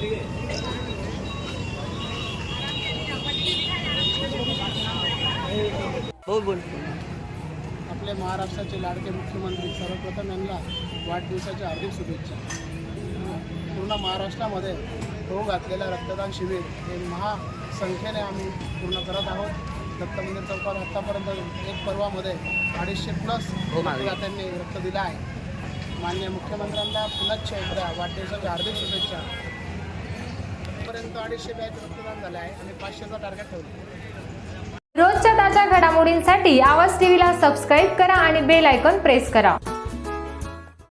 बोल. आपले महाराष्ट्राचे लाडके मुख्यमंत्री सर्वप्रथम यांना वाढदिवसाच्या हार्दिक शुभेच्छा. पूर्ण महाराष्ट्रामध्ये होऊ घातलेलं रक्तदान शिबिर हे महासंख्येने आम्ही पूर्ण करत आहोत. दत्त मंदिर चौकात आत्तापर्यंत एक पर्वामध्ये अडीचशे प्लस रक्तदात्यांनी रक्त दिलं आहे. मान्य मुख्यमंत्र्यांना पुनश्च एकदा वाढदिवसाच्या हार्दिक शुभेच्छा. आतापर्यंत अडीचशे बॅच रक्तदान झालं आहे आणि पाचशेचा टार्गेट ठेवलं रोजच्या ताज्या घडामोडींसाठी आवाज टीव्हीला सबस्क्राईब करा आणि बेल आयकॉन प्रेस करा.